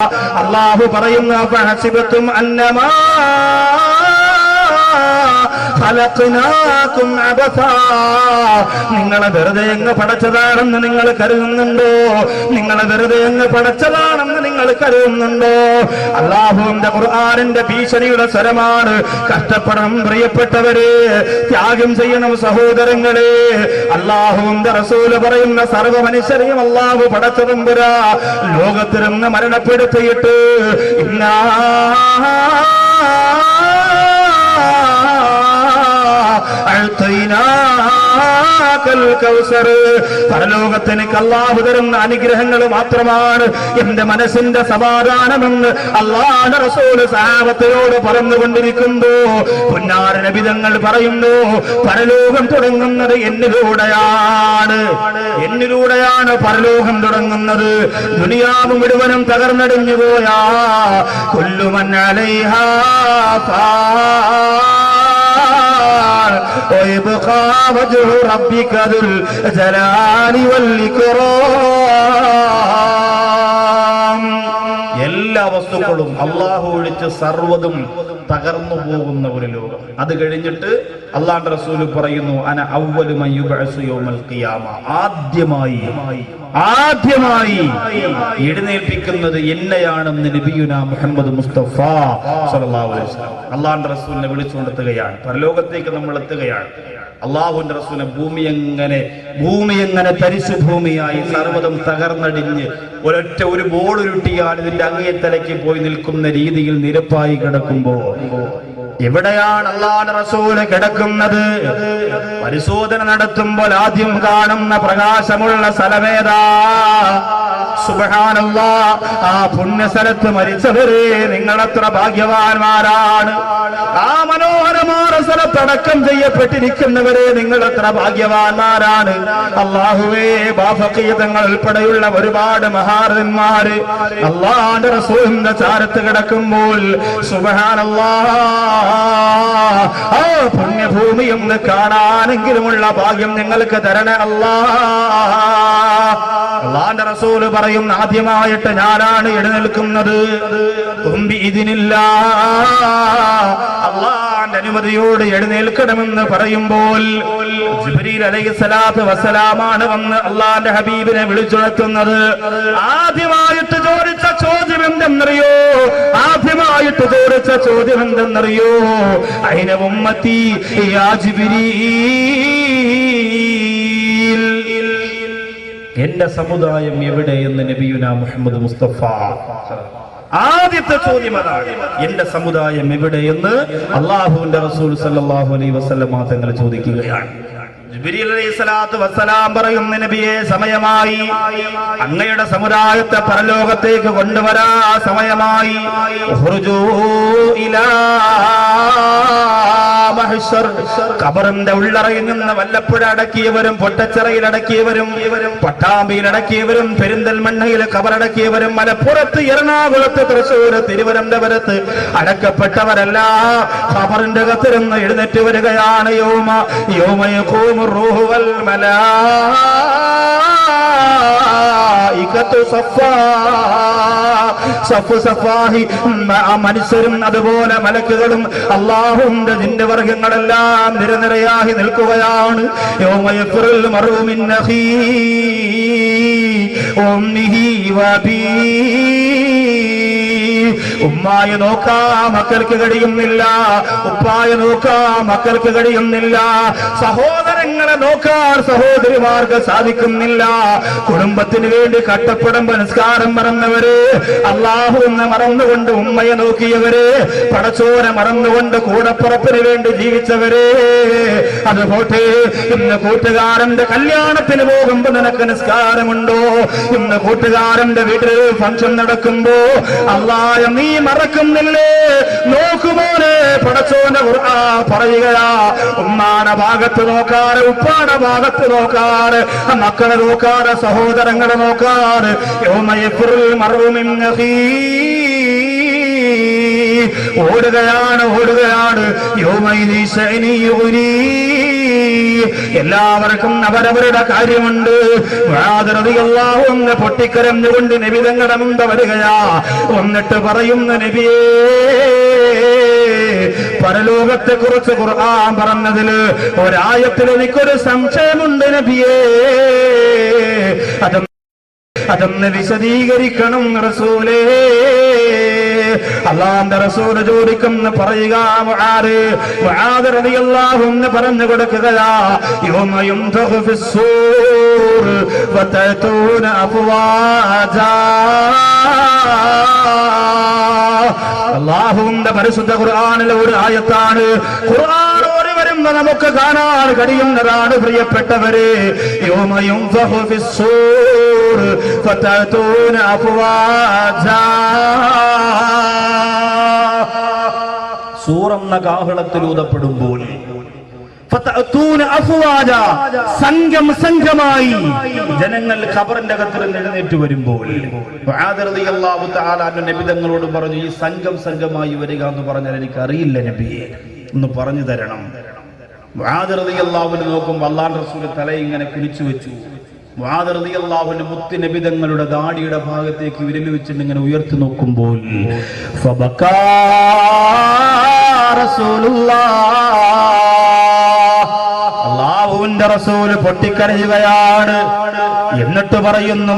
അള്ളാഹു പറയുന്ന അന്നമാ. നിങ്ങളെ വെറുതെ അങ്ങ് പടച്ചതാണെന്ന് നിങ്ങൾ കരുതുന്നുണ്ടോ? നിങ്ങളെ വെറുതെ അങ്ങ് പടച്ചതാണെന്ന് നിങ്ങൾ കരുതുന്നുണ്ടോ? അള്ളാഹുവിന്റെ ഖുർആാനിന്റെ ഭീഷണിയുടെ സ്വരമാണ് കഷ്ടപ്പെടണം പ്രിയപ്പെട്ടവരെ ത്യാഗം ചെയ്യണം സഹോദരങ്ങളെ. അള്ളാഹുവിന്റെ റസൂൽ പറയുന്ന സർവ മനുഷ്യരെയും അള്ളാഹു പടച്ചതമ്പുരാ ലോകത്തിൽ നിന്ന് മരണപ്പെടുത്തിയിട്ട് ഇന്നാ അള്ളാഹു തരുന്ന അനുഗ്രഹങ്ങൾ മാത്രമാണ് എന്റെ മനസ്സിന്റെ സമാധാനമെന്ന് അള്ളാഹ് റസൂൽ സഹാബത്തിനോട് പറഞ്ഞുകൊണ്ടിരിക്കുന്നു. പുന്നാര പറയുന്നു പരലോകം തുടങ്ങുന്നത് എന്നിലൂടെയാണ്. എന്നിലൂടെയാണ് പരലോകം തുടങ്ങുന്നത്. ദുനിയാവ് മുഴുവനും തകർന്നടിഞ്ഞു പോയാ. കൊല്ലുമന്നലൈഹാ. ويبقى وجه ربك ذو الجلال والإكرام എല്ലാ വസ്തുക്കളും അള്ളാഹു ഒഴിച്ച് സർവ്വതും തകർന്നു പോകുന്ന ഒരു ലോകം അത് കഴിഞ്ഞിട്ട് അള്ളാഹ് റസൂല് പറയുന്നു അന അവ്വലുമൻ യുബ്അസു യൗമൽ ഖിയാമ ആദ്യമായി ആദ്യമായി എഴുന്നേൽപ്പിക്കുന്നത് എന്നെയാണെന്ന് നബിയുന മുഹമ്മദ് മുസ്തഫ അള്ളാഹുന്റെ റസൂലിനെ വിളിച്ചുകൊണ്ടെത്തുകയാണ് പരലോകത്തേക്ക് നമ്മൾ എത്തുകയാണ് അള്ളാഹുന്റെ റസൂലിനെ ഭൂമി എങ്ങനെ ഭൂമി എങ്ങനെ തരിശു ഭൂമിയായി സർവതം തകർന്നടിഞ്ഞ് ഒരൊറ്റ ഒരു ബോർഡ് ഉരുട്ടിയാൽ ഇതിന്റെ അങ്ങേത്തലയ്ക്ക് പോയി നിൽക്കുന്ന രീതിയിൽ നിരപ്പായി കിടക്കുമ്പോ എവിടെയാണ് അള്ളാടെ റസൂൽ കിടക്കുന്നത്? പരിശോധന നടത്തുമ്പോൾ ആദ്യം കാണുന്ന പ്രകാശമുള്ള സ്ഥലമേതാ? സുബഹാനല്ലാ ആ പുണ്യസ്ഥലത്ത് മരിച്ചവരെ നിങ്ങളത്ര ഭാഗ്യവാന്മാരാണ്. ആ മനോഹരമായ സ്ഥലത്തടക്കം ചെയ്യപ്പെട്ടിരിക്കുന്നവരെ നിങ്ങൾ എത്ര ഭാഗ്യവാന്മാരാണ് അള്ളാഹുവേ ബാഫക്കീതങ്ങൾ ഉൾപ്പെടെയുള്ള ഒരുപാട് മഹാരന്മാര് അള്ളാന്റെ റസൂലിന്റെ ചാരത്ത് കിടക്കുമ്പോൾ പുണ്യഭൂമി ഒന്ന് കാണാനെങ്കിലുമുള്ള ഭാഗ്യം നിങ്ങൾക്ക് തരണേ അല്ലാ അള്ളാന്റെ റസൂൽ പറയും ആദ്യമായിട്ട് ഞാനാണ് എഴുന്നേൽക്കുന്നത്. തുമ്പി ഇതിനില്ല അള്ളാന്റെ അനുമതിയോട് എഴുന്നേൽക്കണമെന്ന് പറയുമ്പോൾ വസ്സലാമാണ് വന്ന് അള്ളാന്റെ ഹബീബിനെ വിളിച്ചുണർത്തുന്നത്. ആദ്യമായിട്ട് ചോദിച്ച ചോദ്യം എന്തെന്നറിയോ? ആദ്യമായിട്ട് ചോദിച്ച ചോദ്യം എന്തെന്നറിയോ? അയിന ഉമ്മത്തി എന്റെ സമുദായം എവിടെയെന്ന് നബിയുന മുഹമ്മദ് മുസ്തഫ? ആദ്യത്തെ ചോദ്യം അതാണ്. എന്റെ സമുദായം എവിടെയെന്ന് അള്ളാഹുവിന്റെ റസൂൽ സല്ലല്ലാഹു അലൈഹി വസല്ലമ തങ്ങൾ ചോദിക്കുകയാണ്. പറയുന്ന നബിയെ സമയമായി അങ്ങയുടെ സമുദായത്തെ പരലോകത്തേക്ക് കൊണ്ടുവരാ സമയമായി. കബറിന്റെ ഉള്ളറയിൽ നിന്ന് വല്ലപ്പുഴ അടക്കിയവരും പൊട്ടച്ചിറയിൽ അടക്കിയവരും പട്ടാമ്പിയിൽ അടക്കിയവരും പെരിന്തൽമണ്ണയിൽ കബറടക്കിയവരും മലപ്പുറത്ത് എറണാകുളത്ത് തൃശ്ശൂര് തിരുവനന്തപുരത്ത് അടക്കപ്പെട്ടവരല്ല കബറിന്റെ കത്തിരുന്ന് എഴുന്നേറ്റ് വരികയാണ് യോമ. യോമയക്കൂമ റൂഹുവൽ മലായികത്തു صفا. സഫ് സഫാഹി മനുഷ്യരും അതുപോലെ മലക്കുകളും അള്ളാഹുന്റെ നിന്റെ വർഗങ്ങളെല്ലാം നിരനിരയായി നിൽക്കുകയാണ്. ഓം മറുമിൻ അഖീ ഉമ്മിഹി വബീ ഉമ്മായ നോക്കാ മക്കൾക്ക് കഴിയുന്നില്ല. ഉപ്പായ നോക്കാ മക്കൾക്ക് കഴിയുന്നില്ല. സഹോദരങ്ങളെ നോക്കാൻ സഹോദരിമാർക്ക് സാധിക്കുന്നില്ല. കുടുംബത്തിന് വേണ്ടി കട്ടപ്പടം നിസ്കാരം മറന്നവര്. അള്ളാഹു എന്ന് മറന്നുകൊണ്ട് ഉമ്മയെ നോക്കിയവര്. പടച്ചോര മറന്നുകൊണ്ട് കൂടപ്പുറപ്പിന് വേണ്ടി ജീവിച്ചവര്. അത് പോട്ടെ ഇന്ന് കൂട്ടുകാരന്റെ കല്യാണത്തിന് പോകുമ്പോ നിനക്ക് നിസ്കാരമുണ്ടോ? ഇന്ന് കൂട്ടുകാരന്റെ വീട്ടിൽ ഫംഗ്ഷൻ നടക്കുമ്പോ അള്ളായ നീ മറക്കുന്നില്ലേ നോക്കുമോനെ പടച്ചോന്റെ ഖുർആ പറയുകയാ ഉമ്മാടെ ഭാഗത്ത് നോക്കാറ് ഉപ്പാടെ ഭാഗത്ത് നോക്കാറ് മക്കളെ നോക്കാറ് സഹോദരങ്ങളെ നോക്കാറ്. യോമയെ കുറിൽ മിൻ അഖീ. ഓടുകയാണ് ഓടുകയാണ്. എല്ലാവർക്കും അവരവരുടെ കാര്യമുണ്ട്. പൊട്ടിക്കരഞ്ഞുകൊണ്ട് നബി തങ്ങളുടെ മുമ്പ് വരികയാ. എന്നിട്ട് പറയുന്ന നബിയേ പരലോകത്തെ കുറിച്ച് ഖുർആൻ പറഞ്ഞതിൽ ഒരായത്തിൽ എനിക്കൊരു സംശയമുണ്ട് നബിയേ. അതൊന്ന് അതൊന്ന് വിശദീകരിക്കണം റസൂലേ. അള്ളാന്റെ റസൂൽ ചോദിക്കുന്ന പറയുക അൻഹു പറഞ്ഞു കൊടുക്കുകയാ അള്ളാഹുവിന്റെ പരിശുദ്ധ ഖുർആനിലെ ഒരു ആയത്താണ് ഖുർആൻ വരുമ്പോ നമുക്ക് കാണാൻ കഴിയുന്നതാണ് പ്രിയപ്പെട്ടവരെ. യോമയും സൂറന്ന അഫ്വാജ. സംഘം സംഘമായി. ജനങ്ങൾ ഖബറിന്റെ അകത്ത് എഴുന്നേറ്റ് വരുമ്പോൾ നബിതങ്ങളോട് പറഞ്ഞു ഈ സംഘം സംഘമായി വരിക എന്ന് പറഞ്ഞാൽ എനിക്ക് അറിയില്ല നബിയെ. ഒന്ന് പറഞ്ഞു തരണം. മുആദ് റളിയല്ലാഹുവിനെ നോക്കുമ്പോൾ അള്ളാഹ് റസൂൽ തല ഇങ്ങനെ കുനിച്ചു വെച്ചു. മുആദ് മുത്തി നബിതങ്ങളുടെ നബി തങ്ങളുടെ ദാടിയുടെ ഭാഗത്തേക്ക് വിരൽ വെച്ചിട്ട് ഇങ്ങനെ ഉയർത്തി നോക്കുമ്പോൾ അള്ളാഹുവിന്റെ റസൂൽ പൊട്ടിക്കരയുകയാണ്. എന്നിട്ട് പറയുന്നു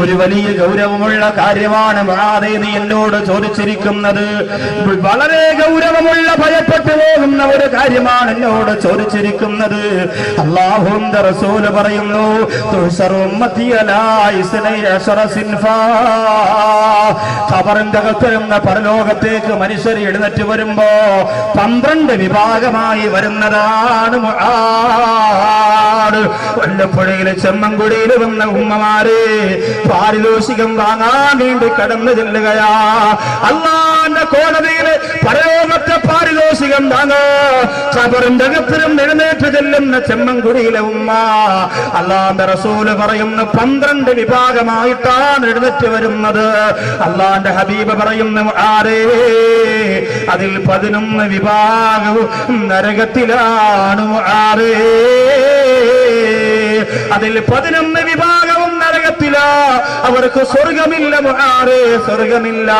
ഒരു വലിയ ഗൗരവമുള്ള കാര്യമാണ് മുആദേ നീ എന്നോട് ചോദിച്ചിരിക്കുന്നത്. വളരെ ഗൗരവമുള്ള ഭയപ്പെട്ടു പോകുന്ന ഒരു കാര്യമാണ് എന്നോട് ചോദിച്ചിരിക്കുന്നത്. അള്ളാഹുവിന്റെ റസൂൽ പറയുന്നു. ഖബറിന്റെ അകത്ത് നിന്ന് പരലോകത്തേക്ക് മനുഷ്യർ എഴുന്നേറ്റ് വരുമ്പോ പന്ത്രണ്ട് വിഭാഗമായി വരുന്നതാണ്. വല്ലപ്പുഴയിലെ ചെമ്മൻകുടിയിൽ വന്ന ഉമ്മമാരെ പാരിതോഷികം വാങ്ങാൻ വേണ്ടി കടന്നു ചെല്ലുകയാ. അള്ളാന്റെ കോടതിയിൽ പരലോകത്തെ പാരിതോഷികം വാങ്ങാ. കബറിന്റെ അകത്തിലും എഴുന്നേറ്റ് ചെല്ലുന്ന ചെമ്മൻകുടിയിലെ ഉമ്മ അള്ളാന്റെ റസൂൽ പറയുന്ന പന്ത്രണ്ട് വിഭാഗമായിട്ടാണ് എഴുന്നേറ്റ് വരുന്നത്. അള്ളാന്റെ ഹബീബ് പറയുന്ന ആരേ അതിൽ പതിനൊന്ന് വിഭാഗവും നരകത്തിലാണ് ആരേ അതിൽ പതിനൊന്ന് വിഭാഗവും നരകത്തില അവർക്ക് സ്വർഗമില്ല മുഹാറേ സ്വർഗമില്ല.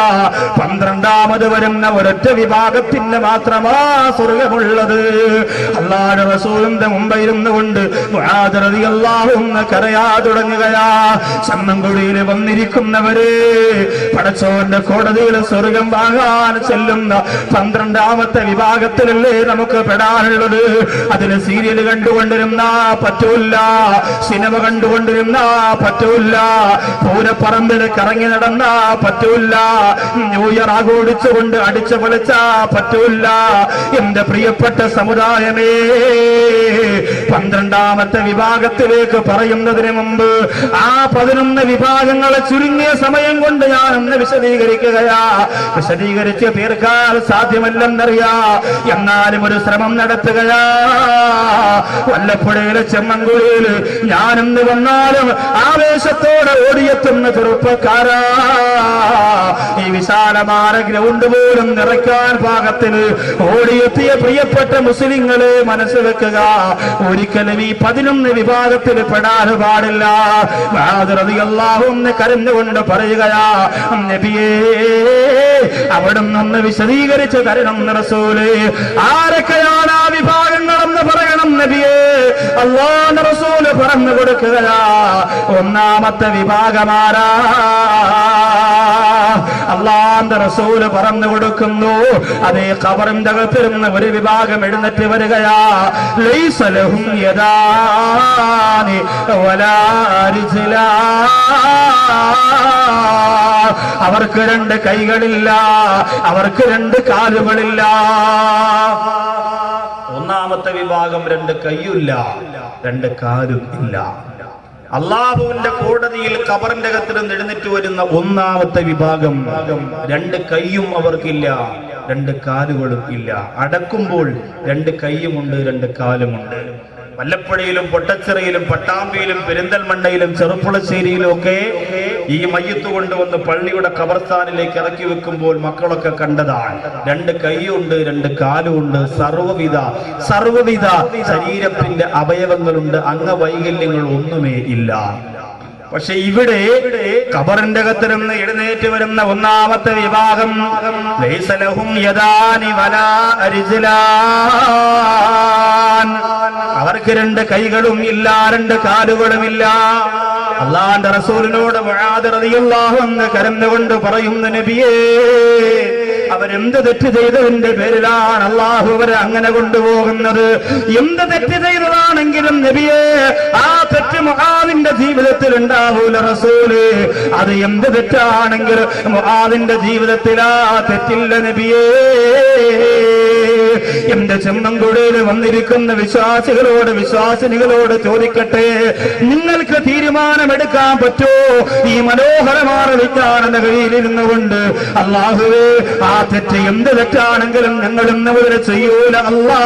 പന്ത്രണ്ടാമത് വരുന്ന ഒരൊറ്റ വിഭാഗത്തിന് മാത്രമാ സ്വർഗമുള്ളത്. അള്ളാടെ റസൂലിന്റെ മുമ്പിരുന്നു കൊണ്ട് അള്ളാഹുന്ന് കരയാ തുടങ്ങുകയാ. ചമ്മൻകുഴിയിൽ വന്നിരിക്കുന്നവര് പടച്ചോന്റെ കോടതിയിൽ സ്വർഗം വാങ്ങാൻ ചെല്ലുന്ന പന്ത്രണ്ടാമത്തെ വിഭാഗത്തിലല്ലേ നമുക്ക് പെടാനുള്ളത്? അതിന് സീരിയൽ കണ്ടുകൊണ്ടിരുന്ന പറ്റൂല്ല സിനിമ കണ്ടുകൊണ്ടിരുന്ന പറ്റൂല പൂരപ്പറമ്പിൽ കറങ്ങി നടന്ന പറ്റൂല്ല ന്യൂ ഇയർ ആഘോഷിച്ചുകൊണ്ട് അടിച്ചു പൊളിച്ച പറ്റൂല്ല എന്റെ പ്രിയപ്പെട്ട സമുദായമേ പന്ത്രണ്ടാമത്തെ വിഭാഗത്തിലേക്ക് പറയുന്നതിന് മുമ്പ് ആ പതിനൊന്ന് വിഭാഗങ്ങളെ ചുരുങ്ങിയ സമയം കൊണ്ട് ഞാൻ ഒന്ന് വിശദീകരിക്കുകയാ. വിശദീകരിച്ച് തീർക്കാൻ സാധ്യമല്ലെന്നറിയാ. എന്നാലും ഒരു ശ്രമം നടത്തുകയാ. വല്ലപ്പുഴയിലെ ചെമ്മൻകുഴിയിൽ ഞാനെന്ന് വന്നാലും ആവേശത്തോടെ ഓടിയെത്തുന്ന ചെറുപ്പക്കാരാ. വിശാലമായ ഗ്രൗണ്ട് പോലും നിറയ്ക്കാൻ പാകത്തിന് ഓടിയെത്തിയ പ്രിയപ്പെട്ട മുസ്ലിങ്ങളെ മനസ്സ് വെക്കുക. ഒരിക്കലും ഈ പതിനൊന്ന് വിഭാഗത്തിൽ പെടാൻ പാടില്ല. കരഞ്ഞുകൊണ്ട് പറയുകയാ നബിയേ അവിടുന്ന് ഒന്ന് വിശദീകരിച്ച് തരണം റസൂൽ. ആരൊക്കെയാണ് ആ വിഭാഗങ്ങളെന്ന് പറയണം നബിയേ? അള്ളാഹ് പറഞ്ഞു കൊടുക്കുകയാ ഒന്നാമത്തെ വിഭാഗമാരാ അള്ളാന്റെ റസൂൽ പറന്നു കൊടുക്കുന്നു. അതേ ഖബറിന്റെ അകത്തിരുന്ന് ഒരു വിഭാഗം എഴുന്നേറ്റ് വരികയാ. അവർക്ക് രണ്ട് കൈകളില്ല അവർക്ക് രണ്ട് കാലുകളില്ല. ഒന്നാമത്തെ വിഭാഗം രണ്ട് കൈയില്ല രണ്ട് കാലും ഇല്ല. അള്ളാഹുവിന്റെ കോടതിയിൽ കബറിന്റെ അകത്തിൽ നിന്ന് എഴുന്നേറ്റ് വരുന്ന ഒന്നാമത്തെ വിഭാഗം രണ്ട് കൈയും അവർക്കില്ല രണ്ട് കാലുകളും ഇല്ല. അടക്കുമ്പോൾ രണ്ട് കൈയുമുണ്ട് രണ്ട് കാലുമുണ്ട്. വല്ലപ്പുഴയിലും പൊട്ടച്ചിറയിലും പട്ടാമ്പിയിലും പെരിന്തൽമണ്ണയിലും ചെറുപ്പുളശ്ശേരിയിലും ഒക്കെ ഈ മയ്യത്ത് കൊണ്ടുവന്ന് പള്ളിയുടെ കബർസ്ഥാനിലേക്ക് ഇറക്കി വെക്കുമ്പോൾ മക്കളൊക്കെ കണ്ടതാണ്. രണ്ട് കൈയുണ്ട് രണ്ട് കാലുണ്ട് സർവവിധ സർവവിധ ശരീരത്തിന്റെ അവയവങ്ങളുണ്ട്. അംഗവൈകല്യങ്ങൾ ഒന്നുമേ ഇല്ല. പക്ഷെ ഇവിടെ കബറിന്റെ അകത്ത് നിന്ന് എഴുന്നേറ്റ് വരുന്ന ഒന്നാമത്തെ വിഭാഗം. അവർക്ക് രണ്ട് കൈകളും ഇല്ല രണ്ട് കാലുകളും ഇല്ല അള്ളാന്റെ റസൂലിനോട് അൻഹു കരന്നുകൊണ്ട് പറയുന്ന നബിയേ അവരെന്ത് തെറ്റ് ചെയ്തതിന്റെ പേരിലാണ് അള്ളാഹു അവരെ അങ്ങനെ കൊണ്ടുപോകുന്നത്? എന്ത് തെറ്റ് ചെയ്തതാണെങ്കിലും നബിയേ ആ തെറ്റ് മുഹാദിന്റെ ജീവിതത്തിൽ ഉണ്ടാവൂല റസൂൽ. അത് എന്ത് തെറ്റാണെങ്കിലും മുഹാദിന്റെ ജീവിതത്തിൽ ആ തെറ്റില്ല നബിയേ. എന്റെ ചെമ്മൻകുടയിൽ വന്നിരിക്കുന്ന വിശ്വാസികളോട് വിശ്വാസിനികളോട് ചോദിക്കട്ടെ? നിങ്ങൾക്ക് തീരുമാനമെടുക്കാൻ പറ്റോ? ഈ മനോഹരമായ വിജ്ഞാന നഗരിയിലിരുന്നു കൊണ്ട് അള്ളാഹുവേ ആ തെറ്റ് എന്ത് തെറ്റാണെങ്കിലും ഞങ്ങൾ ഇന്ന് ചെയ്യൂല അല്ലാ.